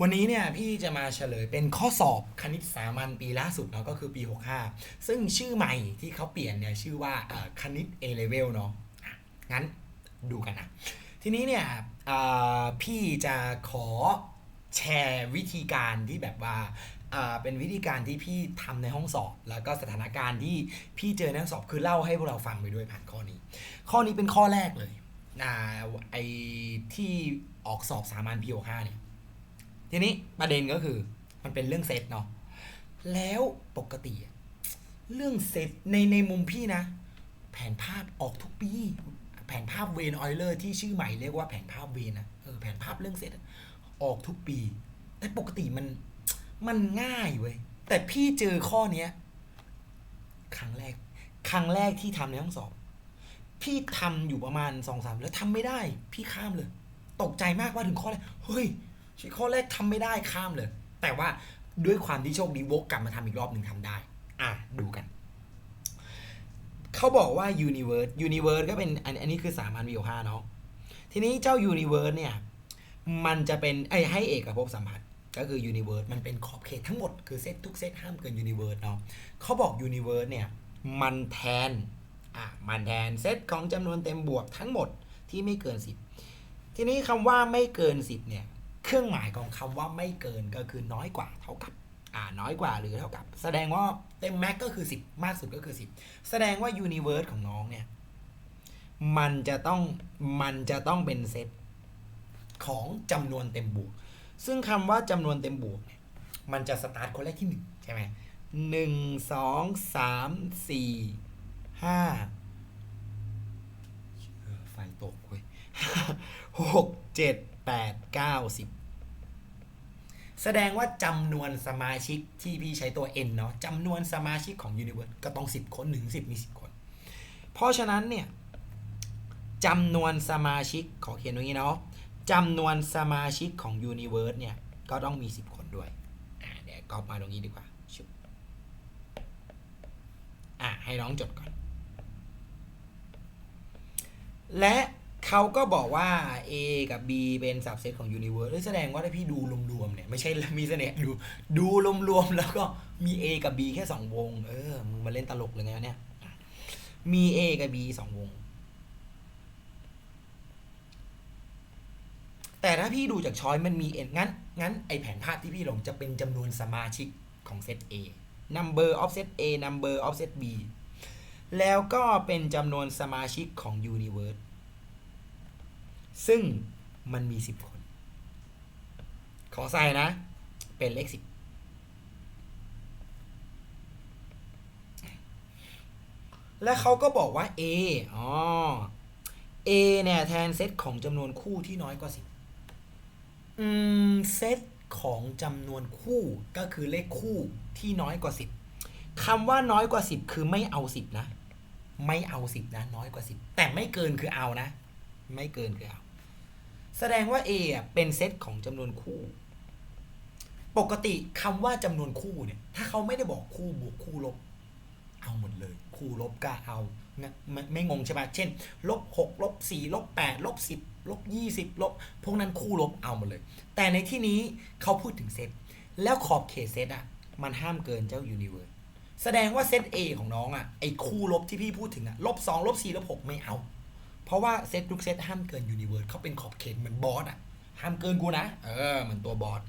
วันนี้เนี่ยพี่จะมาเฉลยเป็นข้อสอบคณิตสามัญปีล่าสุดเนาะก็คือปี 65 ซึ่งชื่อใหม่ที่เขาเปลี่ยนเนี่ยชื่อว่าคณิต A level เนาะงั้นดูกันนะ ทีนี้เนี่ยพี่จะขอแชร์วิธีการที่แบบว่าเป็นวิธีการที่พี่ทำในห้องสอบ แล้วก็สถานการณ์ที่พี่เจอในห้องสอบคือเล่าให้พวกเราฟังไปด้วยผ่านข้อนี้ ข้อนี้เป็นข้อแรกเลยไอที่ออกสอบสามัญปี65เนี่ย ทีนี้ประเด็นก็คือมันเป็นเรื่องเซตเนาะแล้วปกติ เรื่องเซตในในมุมพี่นะ แผนภาพออกทุกปี แผนภาพเวนออยเลอร์ที่ชื่อใหม่เรียกว่าแผนภาพเวนอะเออแผนภาพเรื่องเซตออกทุกปี แต่ปกติมันมันง่ายเว้ยแต่พี่เจอข้อเนี้ยครั้งแรก ครั้งแรกที่ทำในห้องสอบ พี่ทำอยู่ประมาณสองสามแล้วทำไม่ได้ พี่ข้ามเลย ตกใจมากว่าถึงข้อแรกเฮ้ย ข้อแรกทำไม่ได้ข้ามเลย แต่ว่าด้วยความที่โชคดีวกกลับมาทำอีกรอบหนึ่งทำได้ อะดูกัน เขาบอกว่า universe universe ก็เป็นอันอันนี้คือสามัญวิวห้าเนาะทีนี้เจ้า universe เนี่ย มันจะเป็นไอ้ให้เอกภพสัมพัทธ์ก็คือ universe มันเป็นขอบเขตทั้งหมดคือเซตทุกเซตห้ามเกิน universe เนาะเขาบอก universe เนี่ย มันแทนอะมันแทนเซตของจำนวนเต็มบวกทั้งหมดที่ไม่เกิน 10 ทีนี้คำว่าไม่เกิน 10เนี่ย เครื่องหมายของคำว่าไม่เกินก็คือน้อยกว่าเท่ากับอ่าน้อยกว่าหรือเท่ากับ แสดงว่าเต็มแม็กก็คือ 10 มากสุดก็คือ 10 แสดงว่า universe ของน้องเนี่ย มันจะต้องมันจะต้องเป็นเซตของจำนวนเต็มบวก ซึ่งคำว่าจำนวนเต็มบวกเนี่ยมันจะสตาร์ทคนแรกที่หนึ่งใช่ไหมหนึ่งสองสามสี่ห้าไฟตกเว้ยหกเจ็ด แปดเก้าสิบแสดงว่าจำนวนสมาชิกที่พี่ใช้ตัว n เนาะจำนวนสมาชิกของ Universe ก็ต้อง 10 คนหนึ่งสิบมี 10 คน เพราะฉะนั้นเนี่ยจำนวนสมาชิกขอเขียนตรงนี้เนาะจำนวนสมาชิกของ Universe เนี่ยก็ต้องมี 10 คนด้วยเดี๋ยวก็มาตรงนี้ดีกว่าอะให้น้องจดก่อน และ เขาก็บอกว่า A กับ B เป็นสับเซตของ Universe แสดงว่าถ้าพี่ดูรวมๆเนี่ย ไม่ใช่มีเสน่ห์ดูดูรวมๆแล้วก็มี A กับ B แค่สองวง เออมึงมาเล่นตลกเลยไงเนี่ย มี A กับ B สองวง แต่ถ้าพี่ดูจากช้อยมันมี n งั้น งั้นไอแผนภาพที่พี่ลงจะเป็นจำนวนสมาชิกของเซต A number of set A number of set B แล้วก็เป็นจำนวนสมาชิกของ Universe ซึ่งมันมี 10 คน ขอใส่นะ เป็นเลข10และเขาก็บอกว่า A อ๋อ A เนี่ย แทนเซตของจำนวนคู่ที่น้อยกว่า10อืม เซตของจำนวนคู่ก็คือเลขคู่ที่น้อยกว่า10คำว่าน้อยกว่า10คือไม่เอา10นะ ไม่เอา10นะ น้อยกว่า10แต่ไม่เกินคือเอานะ ไม่เกินคือเอาแสดงว่า A อะเป็นเซตของจำนวนคู่ ปกติคำว่าจำนวนคู่เนี่ย ถ้าเขาไม่ได้บอกคู่บวกคู่ลบ เอาหมดเลย คู่ลบก็เอานะไม่ไม่งงใช่ปะเช่นลบหกลบสี่ลบแปดลบสิบลบยี่สิบลบ พวกนั้นคู่ลบเอาหมดเลย แต่ในที่นี้เขาพูดถึงเซตแล้วขอบเขตเซตอะ มันห้ามเกินเจ้ายูนิเวิร์สแสดงว่าเซต A ของน้องอะไอ้คู่ลบที่พี่พูดถึงอะลบสองลบสี่ลบหกไม่เอา ราะว่าเซตทุกเซตห้ามเกินยูนิเวิร์สเขาเป็นขอบเขตเหมือนบอสอะห้ามเกินกูนะ เออเหมือนตัวบอส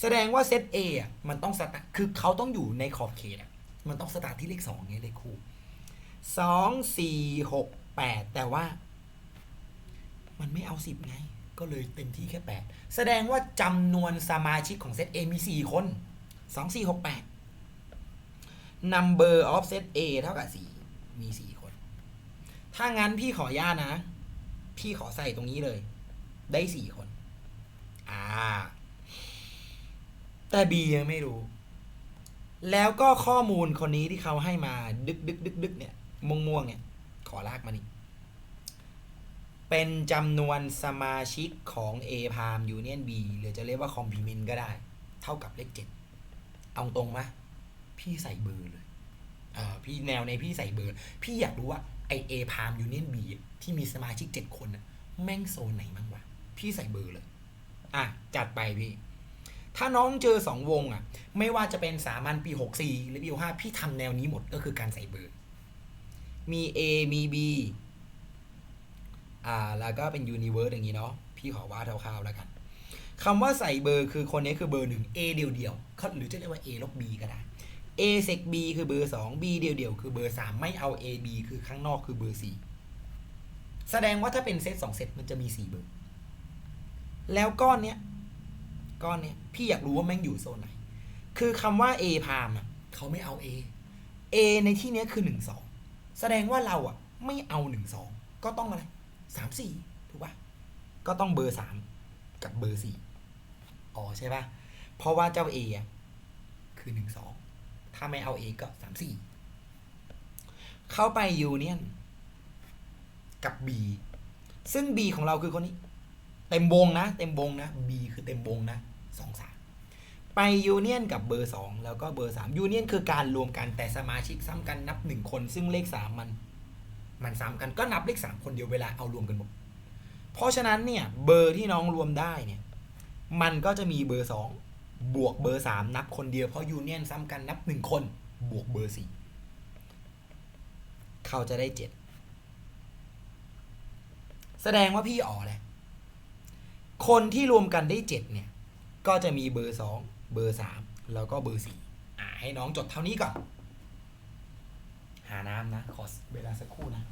แสดงว่าเซต A อะมันต้องสตาร์คือเขาต้องอยู่ในขอบเขตอะมันต้องสตาร์ทที่เลขสองไงเลขคู่สองสี่หกแปดแต่ว่า มันไม่เอาสิบไง ก็เลยเต็มที่แค่แปดแสดงว่าจำนวนสมาชิกของเซต A มีสี่คนสองสี่หกแปด number of set A เท่ากับสี่มีสี่คน ถ้างั้นพี่ขออนุญาตนะ พี่ขอใส่ตรงนี้เลย ได้สี่คน อ่า แต่ B ยังไม่รู้ แล้วก็ข้อมูลคนนี้ที่เขาให้มา ดึกดึกดึกดึกเนี่ยม่วงม่วงเนี่ย ขอลากมานี่เป็นจำนวนสมาชิกของ A พามยูเนียน B หรือจะเรียกว่าคอมพิมินก็ได้ เท่ากับเลขเจ็ดเอาตรงไหมพี่ใส่เบอร์เลยอ่าพี่แนวในพี่ใส่เบอร์ พี่อยากรู้ว่า ไอ A พามยูเนียน B ที่มีสมาชิกเจ็ดคนน่ะแม่งโซนไหนบ้างวะ พี่ใส่เบอร์เลย อะ จัดไปพี่ ถ้าน้องเจอสองวงอะ ไม่ว่าจะเป็นสามัญปีหกสี่หรือปีหกห้าพี่ทำแนวนี้หมดก็คือการใส่เบอร์ มี A มี B อ่า แล้วก็เป็น Universe อย่างนี้เนาะพี่ขอว่าคร่าวๆแล้วกันคำว่าใส่เบอร์คือคนนี้คือเบอร์หนึ่ง A เดียวๆเขาหรือจะเรียกว่า A ลบ B ก็ได้ A เซก B คือเบอร์สอง B เดี่ยวๆคือเบอร์สามไม่เอา A B คือข้างนอกคือเบอร์สี่แสดงว่าถ้าเป็นเซตสองเซตมันจะมีสี่เบอร์ แล้วก้อนเนี้ยก้อนเนี้ยพี่อยากรู้ว่าแม่งอยู่โซนไหน คือคำว่า A พามเขาไม่เอา A A ในที่เนี้ยคือหนึ่งสองแสดงว่าเราอะไม่เอาหนึ่งสองก็ต้องอะไรสามสี่ถูกป่ะก็ต้องเบอร์สามกับเบอร์สี่อ๋อใช่ป่ะเพราะว่าเจ้า A อะคือหนึ่งสอง ถ้าไม่เอา A ก็สามสี่เข้าไปยูเนียนกับ B ซึ่ง B ของเราคือคนนี้ เต็มวงนะ เต็มวงนะ B คือเต็มวงนะสองสามไปยูเนียนกับเบอร์สองแล้วก็เบอร์สามยูเนียนคือการรวมกันแต่สมาชิกซ้ำกันนับหนึ่งคน ซึ่งเลขสามมัน มันซ้ำกันก็นับเลขสามคนเดียวเวลาเอารวมกันหมดเพราะฉะนั้นเนี่ยเบอร์ที่น้องรวมได้เนี่ย มันก็จะมีเบอร์สอง บวกเบอร์สามนับคนเดียวเพราะยูเนียนซ้ำกันนับหนึ่งคน บวกเบอร์สี่เขาจะได้เจ็ดแสดงว่าพี่อ๋อแหละคนที่รวมกันได้เจ็ดเนี่ย ก็จะมีเบอร์สองเบอร์สามแล้วก็เบอร์สี่อ่าให้น้องจดเท่านี้ก่อน หาน้ำนะ ขอเวลาสักครู่นะ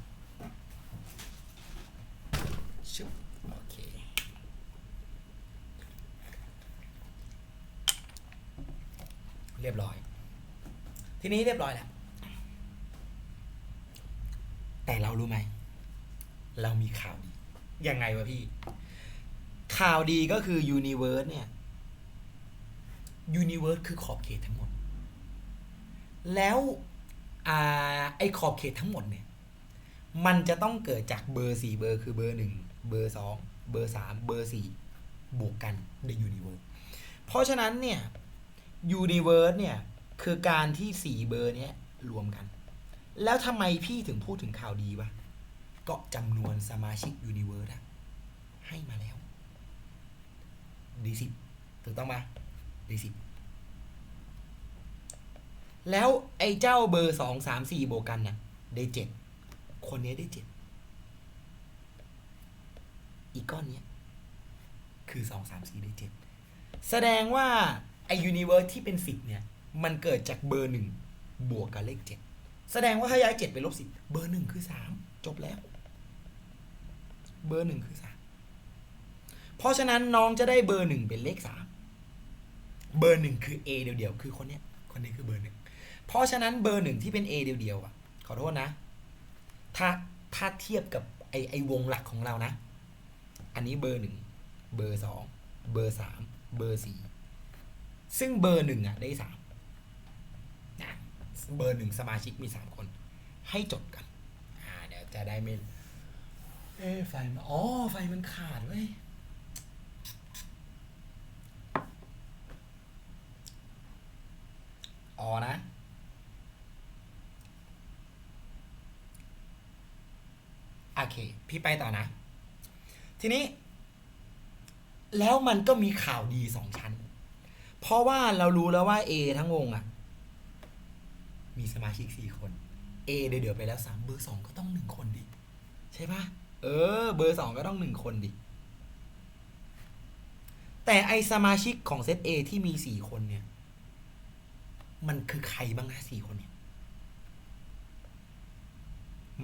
ชึบโอเค เรียบร้อย ทีนี้เรียบร้อยแล้วแต่เรารู้ไหม เรามีข่าวดี ยังไงวะพี่ ข่าวดีก็คือ Universe เนี่ย Universe คือขอบเขตทั้งหมด แล้วอไอขอบเขตทั้งหมดเนี่ย มันจะต้องเกิดจากเบอร์สี่เบอร์คือเบอร์หนึ่งเบอร์สองเบอร์สามเบอร์สี่บวกกันใน Universe เพราะฉะนั้นเนี่ย Universe เนี่ย คือการที่สี่เบอร์เนี้ยรวมกัน แล้วทำไมพี่ถึงพูดถึงข่าวดีวะก็จำนวนสมาชิก Universe อะให้มาแล้ว ดีสิบถูกต้องไหมดีสิบแล้วไอ้เจ้าเบอร์สองสามสี่โบกันน่ะได้เจ็ดคนนี้ได้เจ็ดอีกก้อนเนี้ยคือสองสามสี่ได้เจ็ดแสดงว่า ไอยูนิเวิร์สที่เป็นสิบเนี่ย มันเกิดจากเบอร์หนึ่งบวกกับเลขเจ็ดแสดงว่าถ้าย้ายเจ็ดไปลบสิบเบอร์หนึ่งคือสามจบแล้ว เบอร์หนึ่งคือสามเพราะฉะนั้นน้องจะได้เบอร์หนึ่งเป็นเลขสามเบอร์หนึ่งคือ A เดียวๆคือคนเนี้ยคนนี้คือเบอร์หนึ่งเพราะฉะนั้นเบอร์หนึ่งที่เป็น A เดียวๆอะ ขอโทษนะ ถ้าถ้าเทียบกับไอไอวงหลักของเรานะ อันนี้เบอร์หนึ่งเบอร์สองเบอร์สามเบอร์สี่ ซึ่งเบอร์หนึ่งอะได้สามนะเบอร์หนึ่งสมาชิกมีสามคน ให้จดกัน อ่าเดี๋ยวจะได้ไม่เอ๊ะไฟมันอ๋อ ไฟมันขาดเว้ยอ๋อนะ โอเค พี่ไปต่อนะ ทีนี้ แล้วมันก็มีข่าวดีสองชั้น เพราะว่าเรารู้แล้วว่า A ทั้งวงอะมีสมาชิกสี่คน A เดี๋ยวไปแล้วสามเบอร์สองก็ต้องหนึ่งคนดิ ใช่ปะเออ เบอร์สองก็ต้องหนึ่งคนดิ แต่ไอสมาชิกของเซต A ที่มีสี่คนเนี่ย มันคือใครบ้างนะสี่คนเนี่ย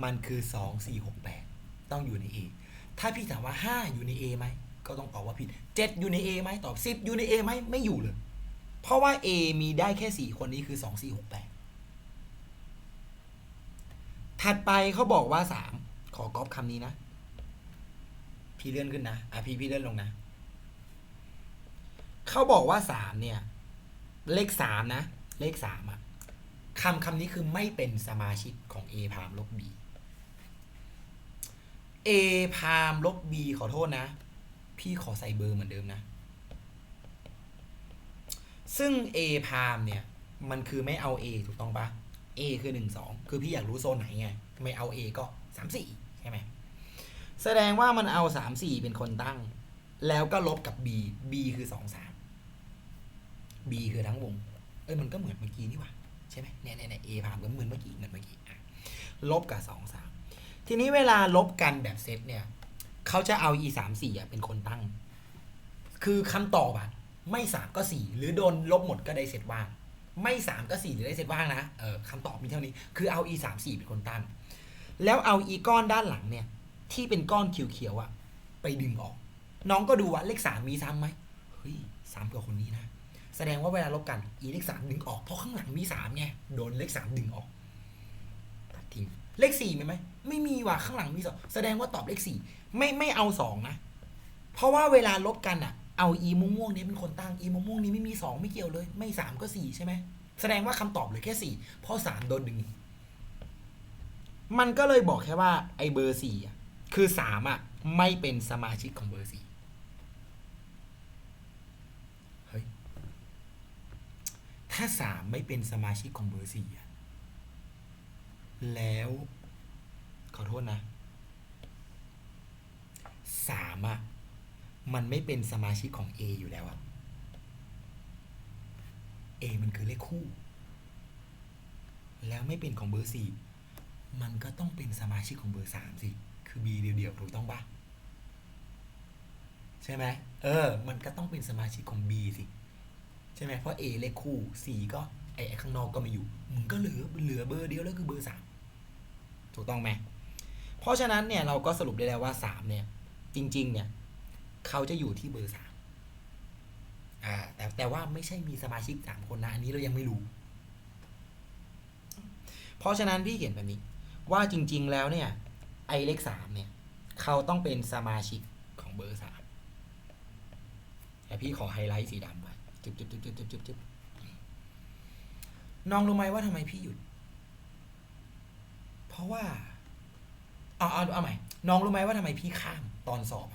มันคือสองสี่หกแปดต้องอยู่ใน A ถ้าพี่ถามว่าห้าอยู่ใน A ไหม ก็ต้องตอบว่าผิดเจ็ดอยู่ใน A ไหมตอบสิบอยู่ใน A ไหมไม่อยู่เลย เพราะว่า A มีได้แค่สี่คนนี้คือสองสี่หกแปดถัดไปเขาบอกว่าสามขอก๊อปคำนี้นะ พี่เลื่อนขึ้นนะ อะพี่พี่เลื่อนลงนะ เขาบอกว่าสามเนี่ย เลขสามนะ เลขสามอะคำคำนี้คือไม่เป็นสมาชิกของ A พามลบ B A พามลบ B ขอโทษนะ พี่ขอใส่เบอร์เหมือนเดิมนะ ซึ่ง A พามเนี่ย มันคือไม่เอา A ถูกต้องปะ A คือหนึ่งสองคือพี่อยากรู้โซนไหนไงไม่เอา A ก็สามสี่ใช่ไหม แสดงว่ามันเอาสามสี่เป็นคนตั้ง แล้วก็ลบกับ B B คือสองสาม B คือทั้งวง เอ้ยมันก็เหมือนเมื่อกี้นี่หว่าใช่ไหมเนี่ยเนี่ยเนี่ย A พามก็เหมือนเมื่อกี้เหมือนเมื่อกี้ลบกับสองสามทีนี้เวลาลบกันแบบเซตเนี่ย เขาจะเอา e สามสี่เป็นคนตั้ง คือคำตอบอะไม่สามก็สี่หรือโดนลบหมดก็ได้เซตว่าง ไม่สามก็สี่หรือได้เซตว่างนะเออคำตอบมีเท่านี้คือเอา e สามสี่เป็นคนตั้ง แล้วเอา e ก้อนด้านหลังเนี่ย ที่เป็นก้อนเขียวๆอะไปดึงออก น้องก็ดูว่าเลขสามมีซ้ำไหมเฮ้ยซ้ำกับคนนี้นะแสดงว่าเวลาลบกัน e เลขสามดึงออกเพราะข้างหลังมีสามไงโดนเลขสามดึงออกตัดทิ้งเลขสี่มีไหมไม่มีว่ะข้างหลังมีสองแสดงว่าตอบเลขสี่ ไม่ไม่เอาสองนะ เพราะว่าเวลาลบกันอะ เอา e ม่วงๆนี้เป็นคนตั้ง e ม่วงๆนี้ไม่มีสองไม่เกี่ยวเลย ไม่สามก็สี่ใช่ไหมแสดงว่าคำตอบเหลือแค่สี่เพราะสามโดนดึง มันก็เลยบอกแค่ว่า ไอ้เบอร์สี่อะคือสามอะ ไม่เป็นสมาชิกของเบอร์สี่เฮ้ยถ้าสามไม่เป็นสมาชิกของเบอร์สี่แล้ว ขอโทษนะ อะมันไม่เป็นสมาชิกของ A อยู่แล้วอะ A มันคือเลขคู่ แล้วไม่เป็นของเบอร์สี่มันก็ต้องเป็นสมาชิกของเบอร์สามสิ คือ B เดียวๆถูกต้องปะใช่ไหมเออ มันก็ต้องเป็นสมาชิกของ B สิใช่ไหมเพราะ A เลขคู่ C ก็ไอ้ข้างนอกก็ไม่อยู่ มึงก็เหลือเหลือเบอร์เดียวแล้วคือเบอร์สามถูกต้องไหมเพราะฉะนั้นเนี่ยเราก็สรุปได้แล้วว่าสามเนี่ย จริง ๆ เนี่ย เขาจะอยู่ที่เบอร์สามอ่า แต่แต่ว่าไม่ใช่มีสมาชิกสามคนนะ อันนี้เรายังไม่รู้ เพราะฉะนั้นพี่เขียนแบบนี้ ว่าจริง ๆ แล้วเนี่ย ไอเลขสามเนี่ย เขาต้องเป็นสมาชิกของเบอร์สามแต่พี่ขอไฮไลท์สีดำไว้จุบจุบจุบจุบจุบจุบจุบน้องรู้ไหมว่าทำไมพี่หยุด เพราะว่าเอาเอาเอาใหม่ น้องรู้ไหมว่าทำไมพี่ข้าม ตอนสอบ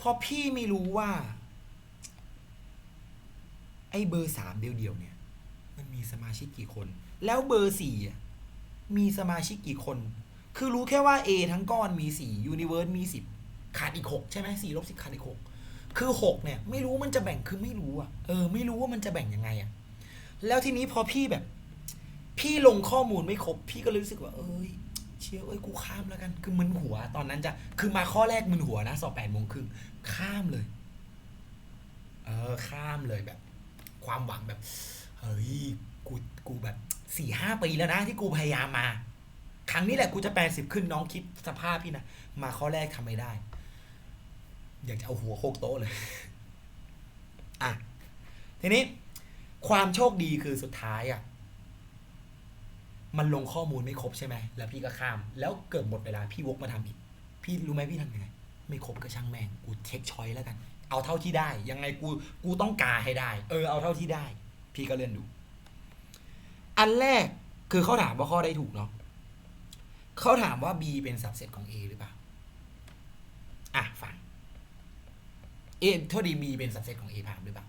พราะพี่ไม่รู้ว่า ไอ้เบอร์สามเดียวๆเนี่ย มันมีสมาชิกกี่คน แล้วเบอร์สี่มีสมาชิกกี่คน คือรู้แค่ว่า A ทั้งก้อนมีสี่ยูนิเวิร์สมีสิบขาดอีกหกใช่ไหมสี่ลบสิบขาดอีกหกคือหกเนี่ย ไม่รู้มันจะแบ่งคือไม่รู้อะเออไม่รู้ว่ามันจะแบ่งยังไงอะแล้วทีนี้พอพี่แบบ พี่ลงข้อมูลไม่ครบ พี่ก็รู้สึกว่า เอ้ย เชียวเอ้ยกูข้ามแล้วกันคือมึนหัว ตอนนั้นจะคือมาข้อแรกมึนหัวนะสอบแปดโมงครึ่งข้ามเลย เออข้ามเลยแบบ ความหวังแบบเฮ้ยกูกูแบบสี่ห้าปีแล้วนะที่กูพยายามมา ครั้งนี้แหละกูจะแปดสิบขึ้นน้องคิดสภาพพี่นะมาข้อแรกทำไม่ได้ อยากจะเอาหัวโคกโต๊ะเลยอะทีนี้ความโชคดีคือสุดท้ายอะ มันลงข้อมูลไม่ครบใช่ไหม แล้วพี่ก็ข้าม แล้วเกิดหมดเวลาพี่วกมาทำอีก พี่รู้ไหมพี่ทำยังไง ไม่ครบก็ช่างแม่ง กูเช็คช้อยแล้วกัน เอาเท่าที่ได้ ยังไงกู กูต้องกาให้ได้ เออ เอาเท่าที่ได้ พี่ก็เลื่อนดู อันแรกคือเขาถามว่าข้อได้ถูกเนาะเขาถามว่า B เป็นสับเซตของ A หรือเปล่า อะฟัง A โทษดี B เป็นสับเซตของ A พามหรือเปล่า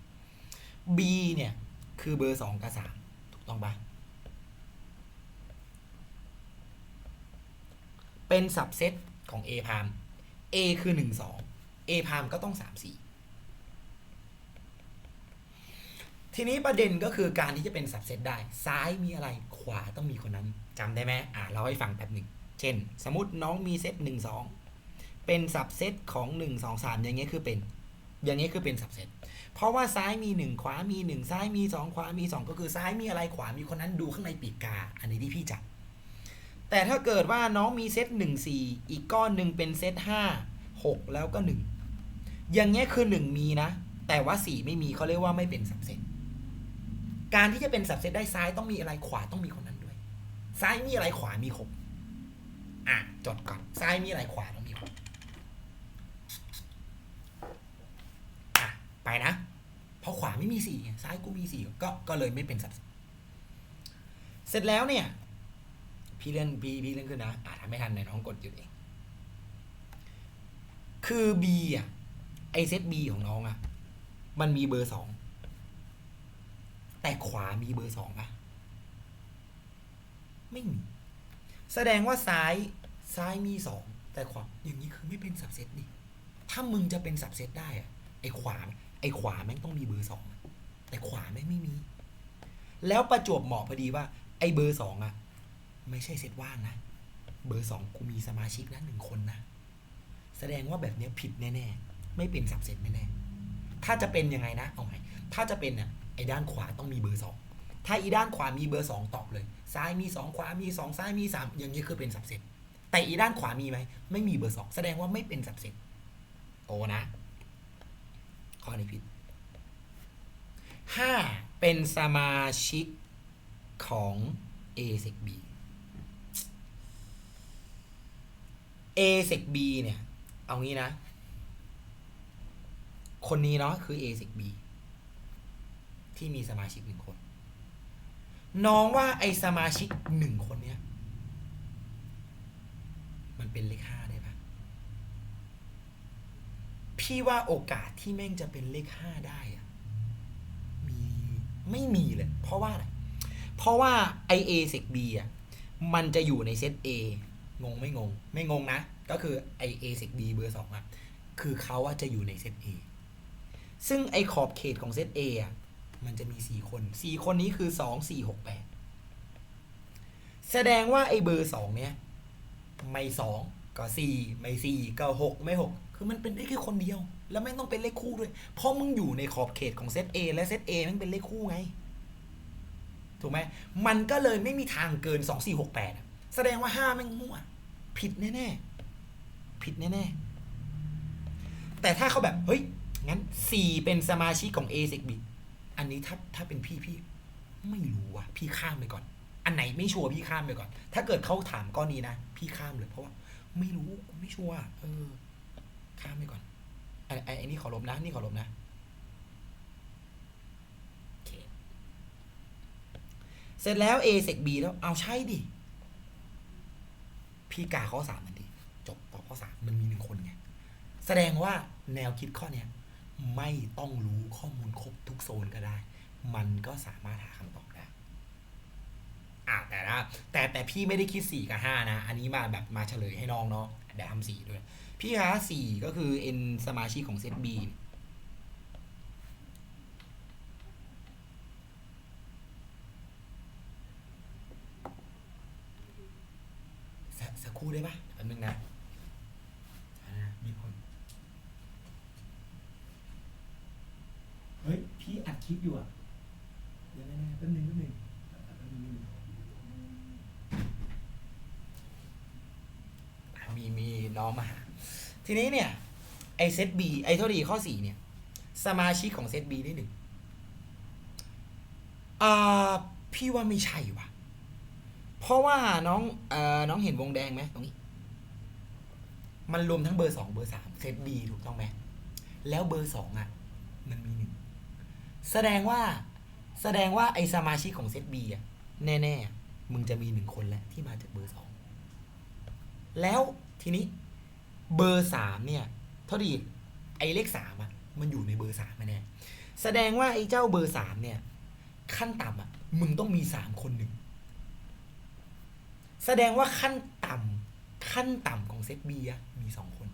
B เนี่ย คือเบอร์สองกับสามถูกต้องปะ เป็นสับเซตของ A พาม A คือหนึ่งสอง A พามก็ต้องสามสี่ทีนี้ประเด็นก็คือการที่จะเป็นสับเซตได้ ซ้ายมีอะไรขวาต้องมีคนนั้นจำได้ไหมอ่าเราให้ฟังแป๊บหนึ่ง เช่น สมมติน้องมีเซตหนึ่งสองเป็นสับเซตของหนึ่งสองสามอย่างเงี้ยคือเป็น อย่างเงี้ยคือเป็นสับเซตเพราะว่าซ้ายมีหนึ่งขวามีหนึ่งซ้ายมีสองขวามีสองก็คือซ้ายมีอะไรขวามีคนนั้นดูข้างในปีกกา อันนี้ที่พี่จับ แต่ถ้าเกิดว่าน้องมีเซตหนึ่งสี่อีกก้อนหนึ่งเป็นเซตห้าหกแล้วก็หนึ่งอย่างเงี้ยคือหนึ่งมีนะ แต่ว่าสี่ไม่มีเขาเรียกว่าไม่เป็นสับเซตการที่จะเป็นสับเซตได้ซ้ายต้องมีอะไรขวาต้องมีคนนั้นด้วย ซ้ายมีอะไรขวามีครบอะจดก่อนซ้ายมีอะไรขวาต้องมีครบอะไปนะ เพราะขวาไม่มีสี่ซ้ายกูมีสี่ก็ก็เลยไม่เป็นสับเซตเสร็จแล้วเนี่ย พี่เล่นพี่พี่เล่นขึ้นนะอะถ้าไม่ทันในยน้องกดหยุดเอง คือ B อะไอเซต B ของน้องอะ มันมีเบอร์สองแต่ขวามีเบอร์สองปะไม่มี แสดงว่าซ้ายซ้ายมีสองแต่ขวาอย่างนี้คือไม่เป็นสับเซตดิถ้ามึงจะเป็นสับเซตได้อะไอขวาไอขวาแม่งต้องมีเบอร์สองแต่ขวาไม่งไม่มี แล้วประจวบเหมาะพอดีว่า ไอเบอร์สองอะ ไม่ใช่เซตว่างนะ เบอร์สองกูมีสมาชิกนะหนึ่งคนนะ แสดงว่าแบบเนี้ยผิดแน่ๆ ไม่เป็นสับเซตแน่ๆ ถ้าจะเป็นยังไงนะ เอาใหม่ ถ้าจะเป็นเนี่ยไอ้ด้านขวาต้องมีเบอร์สองถ้าอีด้านขวามีเบอร์สองตอบเลย ซ้ายมีสองขวามีสองซ้ายมีสามอย่างนี้คือเป็นสับเซตแต่อีด้านขวามีไหม ไม่มีเบอร์สองแสดงว่าไม่เป็นสับเซตโตนะข้อนี้ผิดห้าเป็นสมาชิกของ A s e c B A s e c B เนี่ย เอางี้นะ คนนี้เนาะคือ A s e c B ที่มีสมาชิกหนึ่งคน น้องว่าไอสมาชิกหนึ่งคนเนี้ย มันเป็นเลขห้าได้ปะพี่ว่าโอกาสที่แม่งจะเป็นเลขห้าได้อะมีไม่มีเลย เพราะว่าอะไรเพราะว่าไอเอเซกบีอะ มันจะอยู่ในเซต A งงไม่งง ไม่งงนะ ก็คือไอเอเซกบีเบอร์สองอะคือเขาอะจะอยู่ในเซต A ซึ่งไอขอบเขตของเซต A อะมันจะมีสี่คนสี่คนนี้คือสองสี่หกแปดแสดงว่าไอเบอร์สองเนี้ยไม่สองก็สี่ไม่สี่ก็หกไม่หกคือมันเป็นได้แค่คนเดียว แล้วไม่ต้องเป็นเลขคู่ด้วย เพราะมึงอยู่ในขอบเขตของเซต A และเซต A มันเป็นเลขคู่ไง ถูกไหมมันก็เลยไม่มีทางเกินสองสี่หกแปด แสดงว่าห้าแม่งมั่ว ผิดแน่ๆ ผิดแน่ๆ แต่ถ้าเขาแบบ เฮ้ย งั้นสี่เป็นสมาชิกของ A เซกบีอันนี้ถ้าถ้าเป็นพี่พี่ ไม่รู้ว่ะ พี่ข้ามไปก่อน อันไหนไม่ชัวร์พี่ข้ามไปก่อน ถ้าเกิดเขาถามก้อนนี้นะ พี่ข้ามเลยเพราะว่า ไม่รู้ไม่ชัวร์เออ ข้ามไปก่อนไอ้ไอ้นี่ขอลบนะ นี่ขอลบนะเคเสร็จแล้ว A เซก B แล้ว เอาใช่ดิ พี่กาข้อสามมันดี จบตอบข้อสามมันมีหนึ่งคนไง แสดงว่าแนวคิดข้อเนี้ยไม่ต้องรู้ข้อมูลครบทุกโซนก็ได้ มันก็สามารถหาคำตอบได้อะแต่นะแต่แต่พี่ไม่ได้คิดสี่กับห้านะ อันนี้มาแบบมาเฉลยให้น้องเนาะเดี๋ยวทำสี่ด้วย พี่คะสี่ก็คือ n สมาชิกของเซต B สักสักครู่ ได้ปะแป๊บนึงนะอ่ามีคนเฮ้ย พี่อัดคลิปอยู่อะเดี๋ยวนะแป๊บนึงแป๊บนึงแป๊บนึงอะมีมีน้องมาหาทีนี้เนี่ย ไอเซตบีไอเท่าดีข้อสี่เนี่ย สมาชิกของเซตบีได้หนึ่งอ่าพี่ว่าไม่ใช่ว่ะ เพราะว่าน้องเอ่อน้องเห็นวงแดงไหมตรงนี้ มันรวมทั้งเบอร์สองเบอร์สามเซตบีถูกต้องไหมแล้วเบอร์สองอะ มันมีหนึ่งแสดงว่าแสดงว่าไอสมาชิกของเซตบีอะ แน่ๆอ่มึงจะมีหนึ่งคนแหละที่มาจากเบอร์สองแล้วทีนี้เบอร์สามเนี่ยเท่าดีไอเลขสามอะ มันอยู่ในเบอร์สามแน่แสดงว่าไอเจ้าเบอร์สามเนี่ย ขั้นต่ำอะ มึงต้องมีสามคนหนึ่ง แสดงว่าขั้นต่ำขั้นต่ำของเซตบีมีสองคน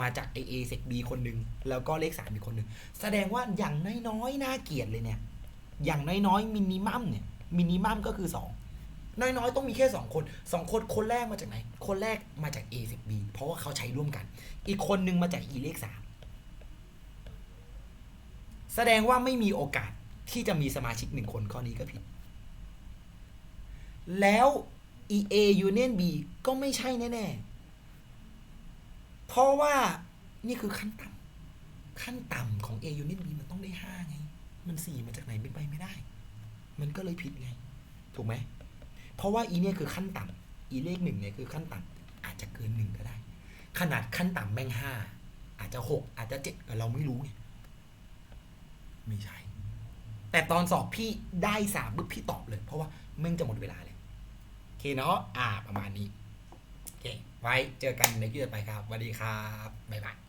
มาจากไอเซตบีคนหนึ่งแล้วก็เลขสามอีกคนหนึ่งแสดงว่าอย่างน้อยๆน่าเกลียดเลยเนี่ย อย่างน้อยๆมินิมัมเนี่ยมินิมัมก็คือสองน้อยๆ ต้องมีแค่สองคนสองคนคนแรกมาจากไหน คนแรกมาจาก A เซต B เพราะว่าเขาใช้ร่วมกัน อีกคนหนึ่งมาจาก E เลขสามแสดงว่าไม่มีโอกาสที่จะมีสมาชิกหนึ่งคนข้อนี้ก็ผิด แล้ว EA Union B ก็ไม่ใช่แน่ๆ เพราะว่านี่คือขั้นต่ำขั้นต่ำของ A Union B มันต้องได้ห้าไง มันสี่มาจากไหนเป็นไปไม่ได้ มันก็เลยผิดไง ถูกไหม เพราะว่าอีเนี่ยคือขั้นต่ำอีเลขหนึ่งเนี่ยคือขั้นต่ำอาจจะเกินหนึ่งก็ได้ ขนาดขั้นต่ำแม่งห้าอาจจะหกอาจจะเจ็ดเราไม่รู้ไงไม่ใช่ แต่ตอนสอบพี่ได้สามปุ๊บพี่ตอบเลย เพราะว่าแม่งจะหมดเวลา เนาะอ่าประมาณนี้โอเคไว้เจอกันในคลิปต่อไปครับสวัสดีครับบ๊ายบาย